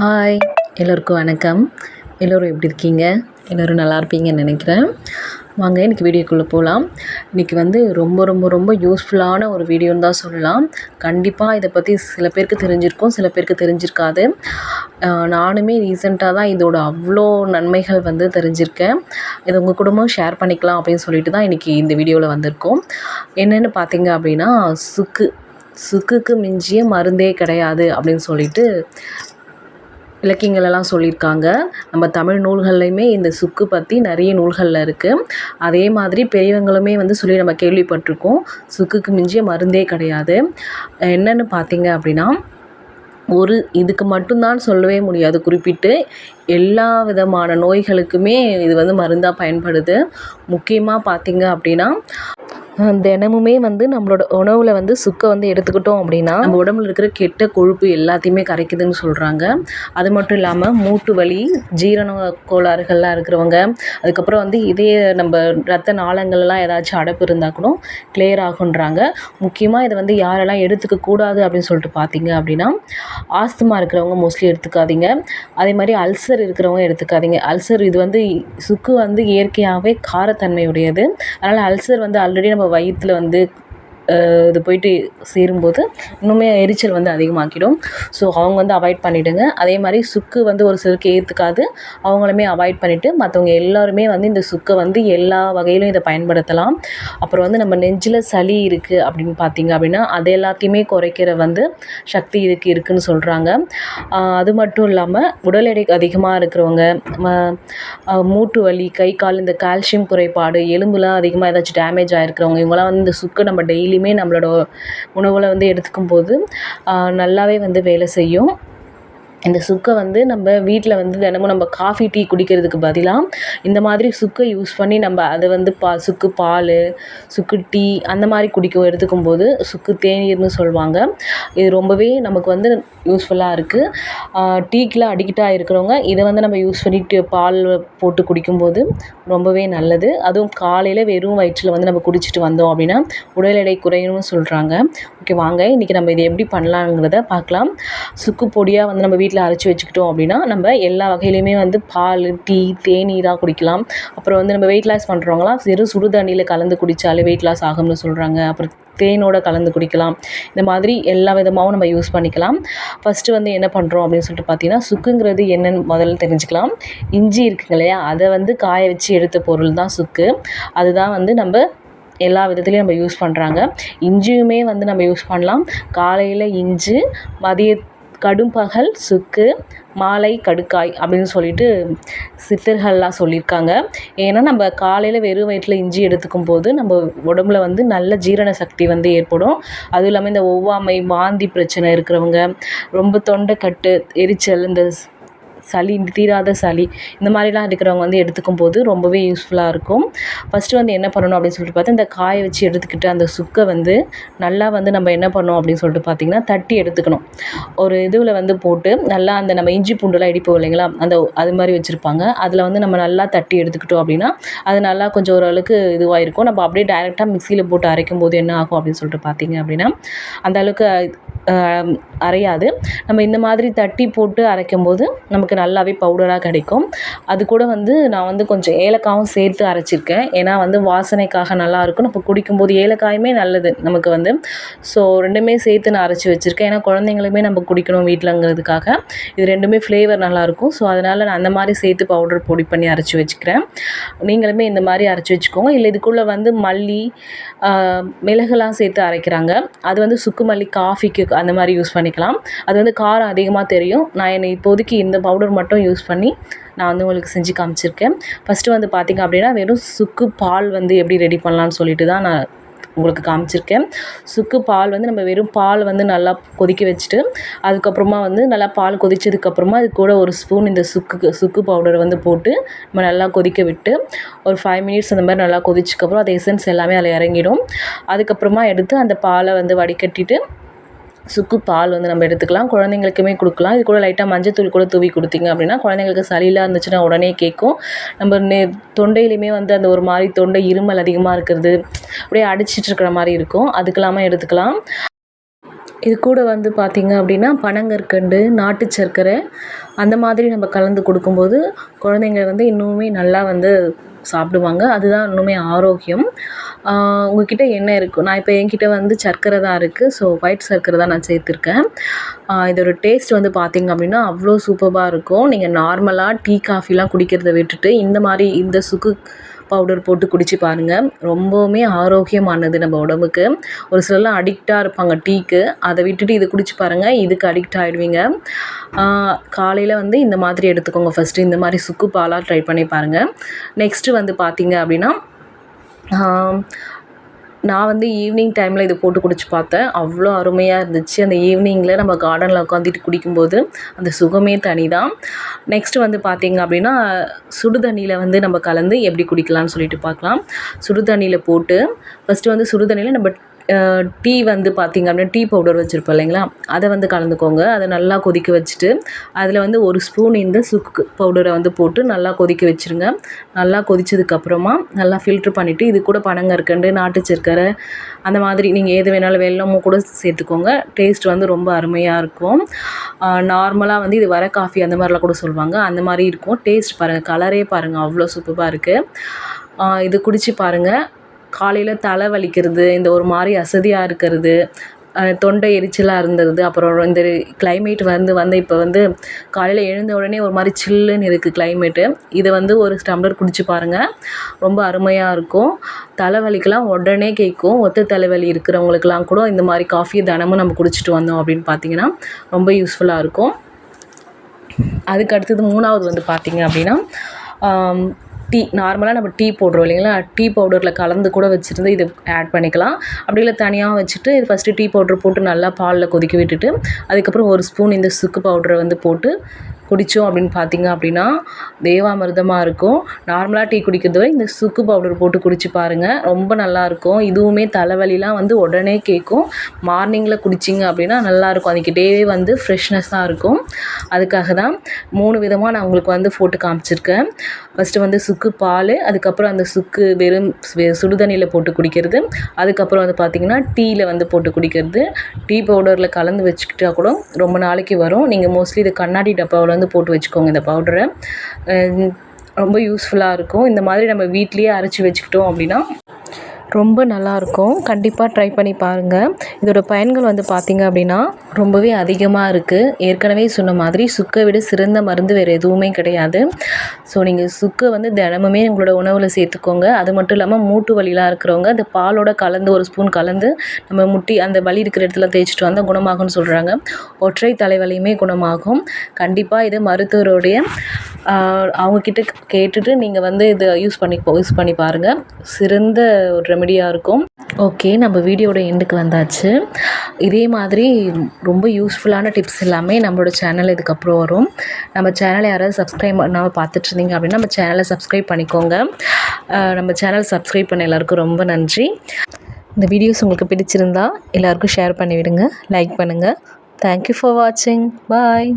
Hi எல்லோருக்கும் வணக்கம். எல்லோரும் எப்படி இருக்கீங்க? எல்லோரும் நல்லா இருப்பீங்கன்னு நினைக்கிறேன். வாங்க இன்றைக்கி வீடியோக்குள்ளே போகலாம் இன்றைக்கி வந்து ரொம்ப ரொம்ப ரொம்ப யூஸ்ஃபுல்லான ஒரு வீடியோன்னு தான் சொல்லலாம். கண்டிப்பாக இதை பற்றி சில பேருக்கு தெரிஞ்சிருக்கும் சில பேருக்கு தெரிஞ்சிருக்காது. நானுமே ரீசெண்டாக தான் இதோட அவ்வளோ நன்மைகள் வந்து தெரிஞ்சிருக்கேன். இதை உங்கள் குடும்பம் ஷேர் பண்ணிக்கலாம் அப்படின்னு சொல்லிட்டு தான் இன்றைக்கி இந்த வீடியோவில் வந்திருக்கோம். என்னென்னு பார்த்தீங்க அப்படின்னா சுக்கு. சுக்குக்கு மிஞ்சிய மருந்தே கிடையாது அப்படின்னு சொல்லிட்டு இலக்கியங்களெல்லாம் சொல்லியிருக்காங்க. நம்ம தமிழ் நூல்கள்லையுமே இந்த சுக்கு பற்றி நிறைய நூல்களில் இருக்குது அதே மாதிரி பெரியவங்களுமே வந்து சொல்லி நம்ம கேள்விப்பட்டிருக்கோம். சுக்குக்கு மிஞ்சிய மருந்தே கிடையாது. என்னென்னு பார்த்தீங்க அப்படின்னா ஒரு இதுக்கு மட்டும்தான் சொல்லவே முடியாது. குறிப்பிட்டு எல்லா விதமான நோய்களுக்குமே இது வந்து மருந்தாக பயன்படுது. முக்கியமாக பார்த்தீங்க அப்படின்னா தினமுமே வந்து நம்மளோட உணவில் வந்து சுக்கை வந்து எடுத்துக்கிட்டோம் அப்படின்னா நம்ம உடம்புல இருக்கிற கெட்ட கொழுப்பு எல்லாத்தையுமே கரைக்குதுன்னு சொல்கிறாங்க அது மட்டும் இல்லாமல் மூட்டு வலி ஜீரண கோளாறுகள்லாம் இருக்கிறவங்க அதுக்கப்புறம் வந்து இதே நம்ம ரத்த நாளங்கள்லாம் ஏதாச்சும் அடைப்பு இருந்தால் கூட கிளியர் ஆகுன்றாங்க. முக்கியமாக இதை வந்து யாரெல்லாம் எடுத்துக்க கூடாது அப்படின்னு சொல்லிட்டு பார்த்தீங்க அப்படின்னா ஆஸ்துமா இருக்கிறவங்க மோஸ்ட்லி எடுத்துக்காதீங்க. அதே மாதிரி அல்சர் இருக்கிறவங்க எடுத்துக்காதீங்க. அல்சர் இது வந்து சுக்கு வந்து இயற்கையாகவே காரத்தன்மையுடையது. அதனால் அல்சர் வந்து ஆல்ரெடி நம்ம நம்ம வயிற்றுல வந்து இது போயிட்டு சேரும்போது இன்னுமே எரிச்சல் வந்து அதிகமாக்கிடும். ஸோ அவங்க வந்து அவாய்ட் பண்ணிவிடுங்க அதே மாதிரி சுக்கு வந்து ஒரு சிலருக்கு ஏற்றுக்காது அவங்களுமே அவாய்ட் பண்ணிவிட்டு மற்றவங்க எல்லாருமே வந்து இந்த சுக்கை வந்து எல்லா வகையிலும் இதை பயன்படுத்தலாம். அப்புறம் வந்து நம்ம நெஞ்சில் சளி இருக்குது அப்படின்னு பார்த்தீங்க அப்படின்னா அது எல்லாத்தையுமே குறைக்கிற வந்து சக்தி இதுக்கு இருக்குன்னு சொல்கிறாங்க அது மட்டும் இல்லாமல் உடல் எடை அதிகமாக இருக்கிறவங்க ம- மூட்டு வலி கை கால் இந்த கால்சியம் குறைபாடு எலும்புலாம் அதிகமாக ஏதாச்சும் டேமேஜ் ஆகிருக்கிறவங்க இவங்களாம் வந்து இந்த சுக்கை நம்ம டெய்லி டெய்லியுமே நம்மளோட உணவில் வந்து எடுத்துக்கும் போது நல்லாவே வந்து வேலை செய்யும். இந்த சுக்கை வந்து நம்ம வீட்டில் வந்து தினமும் நம்ம காஃபி டீ குடிக்கிறதுக்கு பதிலாக இந்த மாதிரி சுக்கை யூஸ் பண்ணி நம்ம அதை வந்து பா சுக்கு பால் சுக்கு டீ அந்த மாதிரி குடிக்க எடுத்துக்கும் போது சுக்கு தேநீர்னு சொல்லுவாங்க. இது ரொம்பவே நமக்கு வந்து யூஸ்ஃபுல்லாக இருக்குது டீக்கெலாம் அடிக்டாக இருக்கிறவங்க இதை வந்து நம்ம யூஸ் பண்ணிட்டு பால் போட்டு குடிக்கும்போது ரொம்பவே நல்லது. அதுவும் காலையில் வெறும் வயிற்றில் வந்து நம்ம குடிச்சிட்டு வந்தோம் அப்படின்னா உடல் எடை குறையணும்னு சொல்கிறாங்க ஓகே வாங்க. இன்றைக்கி நம்ம இதை எப்படி பண்ணலாங்கிறத பார்க்கலாம். சுக்கு பொடியாக வந்து நம்ம வீட்டில் வீட்டில் அரைச்சி வச்சுக்கிட்டோம் அப்படின்னா நம்ம எல்லா வகையிலையுமே வந்து பால் டீ தேநீராக குடிக்கலாம். அப்புறம் வந்து நம்ம வெயிட் லாஸ் பண்ணுறவங்களாம் சிறு சுடு தண்ணியில் கலந்து குடித்தாலே வெயிட் லாஸ் ஆகும்னு சொல்கிறாங்க அப்புறம் தேனோட கலந்து குடிக்கலாம். இந்த மாதிரி எல்லா விதமாகவும் நம்ம யூஸ் பண்ணிக்கலாம். ஃபஸ்ட்டு வந்து என்ன பண்ணுறோம் அப்படின்னு சொல்லிட்டு பார்த்தீங்கன்னா சுக்குங்கிறது என்னன்னு முதல்ல தெரிஞ்சுக்கலாம். இஞ்சி இருக்குங்க இல்லையா? அதை வந்து காய வச்சு எடுத்த பொருள் தான் சுக்கு. அதுதான் வந்து நம்ம எல்லா விதத்துலேயும் நம்ம யூஸ் பண்ணுறாங்க இஞ்சியுமே வந்து நம்ம யூஸ் பண்ணலாம். காலையில் இஞ்சி மதிய கடும்பகல் சுக்கு மாலை கடுக்காய் அப்படின்னு சொல்லிட்டு சித்தர்கள்லாம் சொல்லியிருக்காங்க. ஏன்னா நம்ம காலையில் வெறும் வயிற்றில் இஞ்சி எடுத்துக்கும் போது நம்ம உடம்புல வந்து நல்ல ஜீரண சக்தி வந்து ஏற்படும். அதுவும் இல்லாமல் இந்த ஒவ்வாமை வாந்தி பிரச்சனை இருக்கிறவங்க ரொம்ப தொண்டைக்கட்டு எரிச்சல் இந்த சளி தீராத சளி இந்த மாதிரிலாம் இருக்கிறவங்க வந்து எடுத்துக்கும் போது ரொம்பவே யூஸ்ஃபுல்லாக இருக்கும். ஃபஸ்ட்டு வந்து என்ன பண்ணணும் அப்படின்னு சொல்லிட்டு பார்த்தா இந்த காய வச்சு எடுத்துக்கிட்டு அந்த சுக்கை வந்து நல்லா வந்து நம்ம என்ன பண்ணணும் அப்படின்னு சொல்லிட்டு பார்த்தீங்கன்னா தட்டி எடுத்துக்கணும். ஒரு இதுவில் வந்து போட்டு நல்லா அந்த நம்ம இஞ்சி பூண்டுலாம் இடிப்போம் இல்லைங்களா அந்த அது மாதிரி வச்சுருப்பாங்க. அதில் வந்து நம்ம நல்லா தட்டி எடுத்துக்கிட்டோம் அப்படின்னா அது நல்லா கொஞ்சம் ஓரளவுக்கு இதுவாக இருக்கும் நம்ம அப்படியே டைரெக்டாக மிக்சியில் போட்டு அரைக்கும் போது என்ன ஆகும் அப்படின்னு சொல்லிட்டு பார்த்தீங்க அப்படின்னா அந்த அளவுக்கு அரையாது. நம்ம இந்த மாதிரி தட்டி போட்டு அரைக்கும் போது நமக்கு நல்லாவே பவுடராக கிடைக்கும். அது கூட வந்து நான் வந்து கொஞ்சம் ஏலக்காயும் சேர்த்து அரைச்சிருக்கேன். ஏன்னா வந்து வாசனைக்காக நல்லாயிருக்கும். நம்ம குடிக்கும்போது ஏலக்காயுமே நல்லது நமக்கு வந்து. ஸோ ரெண்டுமே சேர்த்து நான் அரைச்சி வச்சுருக்கேன். ஏன்னா குழந்தைங்களுமே நம்ம குடிக்கணும் வீட்டிலங்கிறதுக்காக இது ரெண்டுமே ஃப்ளேவர் நல்லாயிருக்கும். ஸோ அதனால் நான் அந்த மாதிரி சேர்த்து பவுடர் பொடி பண்ணி அரைச்சி வச்சுக்கிறேன். நீங்களுமே இந்த மாதிரி அரைச்சி வச்சுக்கோங்க. இல்லை இதுக்குள்ளே வந்து மல்லி மிளகுலாம் சேர்த்து அரைக்கிறாங்க. அது வந்து சுக்கு மல்லி காஃபிக்கு அந்த மாதிரி யூஸ் பண்ணிக்கலாம். அது வந்து காரம் அதிகமாக தெரியும். நான் என்னை இப்போதைக்கு இந்த பவுடர் மட்டும் யூஸ் பண்ணி நான் வந்து உங்களுக்கு செஞ்சு காமிச்சிருக்கேன். ஃபஸ்ட்டு வந்து பார்த்திங்க அப்படின்னா வெறும் சுக்கு பால் வந்து எப்படி ரெடி பண்ணலான்னு சொல்லிட்டு தான் நான் உங்களுக்கு காமிச்சிருக்கேன். சுக்கு பால் வந்து நம்ம வெறும் பால் வந்து நல்லா கொதிக்க வச்சுட்டு அதுக்கப்புறமா வந்து நல்லா பால் கொதித்ததுக்கப்புறமா அது கூட ஒரு ஸ்பூன் இந்த சுக்கு சுக்கு பவுடரை வந்து போட்டு நம்ம நல்லா கொதிக்க விட்டு ஒரு ஃபைவ் மினிட்ஸ் அந்த மாதிரி நல்லா கொதிச்சதுக்கப்புறம் அது எசன்ஸ் எல்லாமே அதில் இறங்கிடும். அதுக்கப்புறமா எடுத்து அந்த பாலை வந்து வடிகட்டிட்டு சுக்கு பால் வந்து நம்ம எடுத்துக்கலாம். குழந்தைங்களுக்குமே கொடுக்கலாம். இது கூட லைட்டாக மஞ்சத்தூள் கூட தூவி கொடுத்தீங்க அப்படின்னா குழந்தைங்களுக்கு சளியெலாம் இருந்துச்சுன்னா உடனே கேட்கும். நம்ம நே தொண்டையிலையுமே வந்து அந்த ஒரு மாதிரி தொண்டை இருமல் அதிகமாக இருக்கிறது அப்படியே அடிச்சிட்டு இருக்கிற மாதிரி இருக்கும். அதுக்கெல்லாமே எடுத்துக்கலாம். இது கூட வந்து பார்த்திங்க அப்படின்னா பனங்கற்கண்டு நாட்டு சர்க்கரை அந்த மாதிரி நம்ம கலந்து கொடுக்கும்போது குழந்தைங்க வந்து இன்னுமே நல்லா வந்து சாப்பிடுவாங்க. அதுதான் இன்னுமே ஆரோக்கியம். உங்கக்கிட்ட என்ன இருக்கும் நான் இப்போ என்கிட்ட வந்து சர்க்கரை தான் இருக்குது ஸோ ஒயிட் சர்க்கரை தான் நான் சேர்த்துருக்கேன். இதோட டேஸ்ட் வந்து பார்த்திங்க அப்படின்னா அவ்வளோ சூப்பராக இருக்கும். நீங்கள் நார்மலாக டீ காஃபிலாம் குடிக்கிறத விட்டுட்டு இந்த மாதிரி இந்த சுக்கு பவுடர் போட்டு குடிச்சு பாருங்கள் ரொம்பவுமே ஆரோக்கியமானது நம்ம உடம்புக்கு. ஒரு சிலர்லாம் அடிக்டாக இருப்பாங்க டீக்கு. அதை விட்டுட்டு இது குடிச்சு பாருங்கள் இதுக்கு அடிக்ட் ஆகிடுவீங்க காலையில் வந்து இந்த மாதிரி எடுத்துக்கோங்க. ஃபஸ்ட்டு இந்த மாதிரி சுக்கு பாலாக ட்ரை பண்ணி பாருங்கள் நெக்ஸ்ட்டு வந்து பார்த்தீங்க அப்படின்னா நான் வந்து ஈவினிங் டைமில் இதை போட்டு குடிச்சு பார்த்தேன். அவ்வளோ அருமையாக இருந்துச்சு. அந்த ஈவினிங்கில் நம்ம கார்டனில் உட்காந்துட்டு குடிக்கும்போது அந்த சுகமே தனி தான் நெக்ஸ்ட்டு வந்து பார்த்திங்க அப்படின்னா சுடு தண்ணியில் வந்து நம்ம கலந்து எப்படி குடிக்கலாம்னு சொல்லிட்டு பார்க்கலாம். சுடு தண்ணியில் போட்டு ஃபஸ்ட்டு வந்து சுடு தண்ணியில் நம்ம டீ வந்து பார்த்திங்க அப்படின்னா டீ பவுடர் வச்சுருப்போம் இல்லைங்களா? அதை வந்து கலந்துக்கோங்க. அதை நல்லா கொதிக்க வச்சுட்டு அதில் வந்து ஒரு ஸ்பூன் இந்த சுக்கு பவுடரை வந்து போட்டு நல்லா கொதிக்க வச்சுருங்க. நல்லா கொதித்ததுக்கப்புறமா நல்லா ஃபில்ட்ரு பண்ணிவிட்டு இது கூட பனங்கற்கண்டு நாட்டு சர்க்கரை அந்த மாதிரி நீங்கள் எது வேணாலும் வெல்லமும் கூட சேர்த்துக்கோங்க. டேஸ்ட் வந்து ரொம்ப அருமையாக இருக்கும். நார்மலாக வந்து இது வர காஃபி அந்த மாதிரிலாம் கூட சொல்லுவாங்க. அந்த மாதிரி இருக்கும். டேஸ்ட் பாருங்கள் கலரே பாருங்கள் அவ்வளோ சூப்பராக இருக்குது இது குடித்து பாருங்கள் காலையில் தலை வலிக்கிறது இந்த ஒரு மாதிரி அசதியாக இருக்கிறது தொண்டை எரிச்சலாக இருந்தது அப்புறம் இந்த கிளைமேட் வந்து வந்து இப்போ வந்து காலையில் எழுந்த உடனே ஒரு மாதிரி சில்லுன்னு இருக்குது கிளைமேட்டு இதை வந்து ஒரு டம்ளர் குடிச்சு பாருங்கள் ரொம்ப அருமையாக இருக்கும். தலைவலிக்கெலாம் உடனே கேட்கும் ஒத்த தலைவலி இருக்கிறவங்களுக்கெல்லாம் கூட இந்த மாதிரி காஃபி தினமும் நம்ம குடிச்சிட்டு வந்தோம் அப்படின்னு பார்த்தீங்கன்னா ரொம்ப யூஸ்ஃபுல்லாக இருக்கும். அதுக்கு அடுத்தது மூணாவது வந்து பார்த்திங்க அப்படின்னா டீ நார்மலாக நம்ம டீ போடுறோம் இல்லைங்களா? டீ பவுடரில் கலந்து கூட வச்சுருந்து இதை ஆட் பண்ணிக்கலாம். அப்படி இல்லை தனியாக வச்சுட்டு இது ஃபஸ்ட்டு டீ பவுட்ரு போட்டு நல்லா பாலில் கொதிக்க விட்டுட்டு அதுக்கப்புறம் ஒரு ஸ்பூன் இந்த சுக்கு பவுடரை வந்து போட்டு குடித்தோம் அப்படின்னு பார்த்தீங்க அப்படின்னா தேவாமிர்தமாக இருக்கும். நார்மலாக டீ குடிக்கிறத விட இந்த சுக்கு பவுடர் போட்டு குடிச்சு பாருங்கள் ரொம்ப நல்லாயிருக்கும் இதுவுமே தலைவலிலாம் வந்து உடனே கேட்கும். மார்னிங்கில் குடிச்சிங்க அப்படின்னா நல்லாயிருக்கும் அதுக்கு டேவே வந்து ஃப்ரெஷ்னஸ்ஸாக இருக்கும். அதுக்காக தான் மூணு விதமாக நான் உங்களுக்கு வந்து போட்டு காமிச்சிருக்கேன். ஃபஸ்ட்டு வந்து சுக்கு பால் அதுக்கப்புறம் அந்த சுக்கு வெறும் சுடுதண்ணியில் போட்டு குடிக்கிறது. அதுக்கப்புறம் வந்து பார்த்திங்கன்னா டீயில் வந்து போட்டு குடிக்கிறது. டீ பவுடரில் கலந்து வச்சுக்கிட்டா கூட ரொம்ப நாளைக்கு வரும். நீங்கள் மோஸ்ட்லி இது கண்ணாடி டப்பாவில் கலந்து போட்டு வச்சுக்கோங்க இந்த பவுடரை ரொம்ப யூஸ்ஃபுல்லாக இருக்கும். இந்த மாதிரி நம்ம வீட்லேயே அரைச்சி வச்சுக்கிட்டோம் அப்படின்னா ரொம்ப நல்லாயிருக்கும். கண்டிப்பாக ட்ரை பண்ணி பாருங்கள் இதோட பயன்கள் வந்து பார்த்திங்க அப்படின்னா ரொம்பவே அதிகமாக இருக்குது ஏற்கனவே சொன்ன மாதிரி சுக்கை விட சிறந்த மருந்து வேறு எதுவுமே கிடையாது. ஸோ நீங்கள் சுக்கை வந்து தினமுமே உங்களோட உணவில் சேர்த்துக்கோங்க. அது மட்டும் இல்லாமல் மூட்டு வலிலாம் இருக்கிறவங்க அந்த பாலோட கலந்து ஒரு ஸ்பூன் கலந்து நம்ம முட்டி அந்த வலி இருக்கிற இடத்துல தேய்ச்சிட்டு வந்தால் குணமாகும்னு சொல்கிறாங்க ஒற்றை தலைவலியுமே குணமாகும். கண்டிப்பாக இது மருத்துவருடைய அவங்கக்கிட்ட கேட்டுட்டு நீங்கள் வந்து இதை யூஸ் பண்ணி யூஸ் பண்ணி பாருங்கள் சிறந்த ஒரு ரெமடியாக இருக்கும். ஓகே நம்ம வீடியோட எண்டுக்கு வந்தாச்சு. இதே மாதிரி ரொம்ப யூஸ்ஃபுல்லான டிப்ஸ் எல்லாமே நம்மளோட சேனல் இதுக்கப்புறம் வரும். நம்ம சேனலை யாராவது சப்ஸ்கிரைப் பண்ணாமல் பார்த்துட்ருந்தீங்க அப்படின்னா நம்ம சேனலை சப்ஸ்கிரைப் பண்ணிக்கோங்க. நம்ம சேனல் சப்ஸ்கிரைப் பண்ண எல்லாருக்கும் ரொம்ப நன்றி. இந்த வீடியோஸ் உங்களுக்கு பிடிச்சிருந்தா எல்லாருக்கும் ஷேர் பண்ணிவிடுங்க லைக் பண்ணுங்கள் தேங்க்யூ ஃபார் வாட்சிங் பாய்